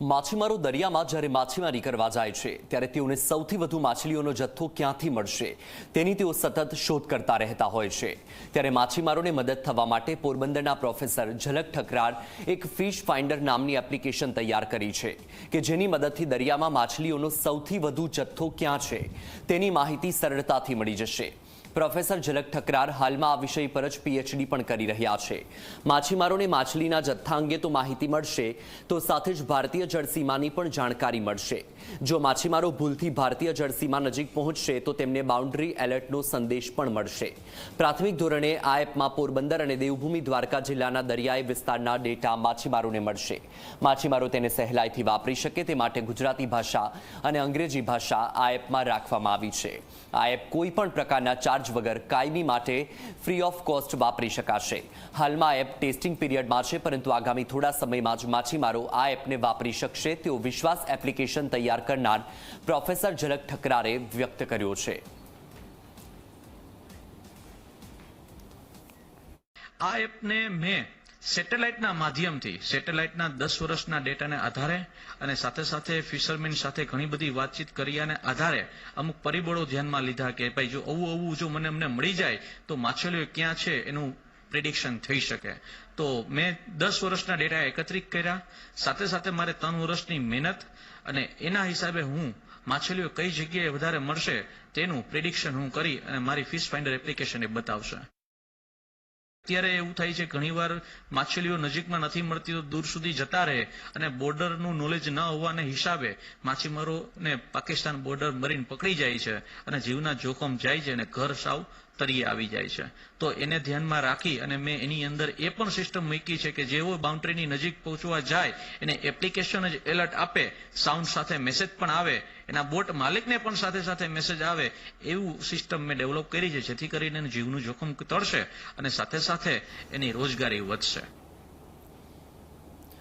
માછીમારો દરિયામાં જ્યારે માછીમારી કરવા જાય છે, ત્યારે તેઓને સૌથી વધુ માછલીઓનો જથ્થો ક્યાંથી મળશે, તેની તેઓ સતત શોધ કરતા રહેતા હોય છે. ત્યારે માછીમારોને મદદ થવા માટે પોરબંદરના પ્રોફેસર ઝલક ઠકરાર એક ફિશ ફાઇન્ડર નામની એપ્લિકેશન તૈયાર કરી છે કે જેની મદદથી દરિયામાં માછલીઓનો સૌથી વધુ જથ્થો ક્યાં છે, તેની માહિતી સરળતાથી મળી જશે. પ્રોફેસર ઝલક ઠકરાર હાલમાં આ વિષય પર જ પીએચડી પણ કરી રહ્યા છે. માછીમારોને માછલીના જથ્થા અંગે તો માહિતી મળશે, તો સાથે જ ભારતીય જળસીમાની પણ જાણકારી મળશે. જો માછીમારો ભૂલથી ભારતીય જળસીમા નજીક પહોંચશે, તો તેમને બાઉન્ડ્રી એલર્ટનો સંદેશ પણ મળશે. પ્રાથમિક ધોરણે આ એપમાં પોરબંદર અને દેવભૂમિ દ્વારકા જિલ્લાના દરિયાઈ વિસ્તારના ડેટા માછીમારોને મળશે. માછીમારો તેને સહેલાઈથી વાપરી શકે તે માટે ગુજરાતી ભાષા અને અંગ્રેજી ભાષા આ એપમાં રાખવામાં આવી છે. આ એપ કોઈ પણ પ્રકારના ચાર્જ વગર કાયમી માટે ફ્રી ઓફ કોસ્ટ વાપરી શકાશે. હાલમાં એપ ટેસ્ટિંગ પીરિયડમાં છે, પરંતુ આગામી થોડા સમયમાં જ માછીમારો આ એપને વાપરી શકશે તેવો વિશ્વાસ એપ્લિકેશન તૈયાર કરનાર પ્રોફેસર ઝલક ઠકરારે વ્યક્ત કર્યો છે. આ એપને મેં સેટેલાઇટના માધ્યમથી, સેટેલાઇટના દસ વર્ષના ડેટાને આધારે અને સાથે સાથે ફિશરમેન સાથે ઘણી બધી વાતચીત કર્યાને આધારે અમુક પરિબળો ધ્યાનમાં લીધા કે ભાઈ જો આવું આવું જો મને અમને મળી જાય, તો માછલીઓ ક્યાં છે એનું પ્રિડિક્શન થઈ શકે. તો મેં દસ વર્ષના ડેટા એકત્રિત કર્યા. સાથે સાથે મારે ત્રણ વર્ષની મહેનત અને એના હિસાબે હું માછલીઓ કઈ જગ્યાએ વધારે મળશે તેનું પ્રિડિક્શન હું કરી અને મારી ફિશ ફાઇન્ડર એપ્લિકેશન એ બતાવશે. અત્યારે એવું થાય છે, ઘણીવાર માછલીઓ નજીકમાં નથી મળતી તો દૂર સુધી જતા રહે અને બોર્ડરનું નોલેજ ન હોવાને હિસાબે માછીમારોને પાકિસ્તાન બોર્ડર મરીન પકડી જાય છે અને જીવના જોખમ જાય છે અને ઘર સાવ તરીએ આવી જાય છે. તો એને ધ્યાનમાં રાખી અને મેં એની અંદર એ પણ સિસ્ટમ મૂકી છે કે જેવો બાઉન્ડ્રીની નજીક પહોંચવા જાય, એને એપ્લિકેશન જ એલર્ટ આપે સાઉન્ડ સાથે મેસેજ પણ આવે, એના બોટ માલિકને પણ સાથે સાથે મેસેજ આવે, એવું સિસ્ટમ મેં ડેવલપ કરી છે, જેથી કરીને જીવનું જોખમ તળશે અને સાથે સાથે એની રોજગારી વધશે.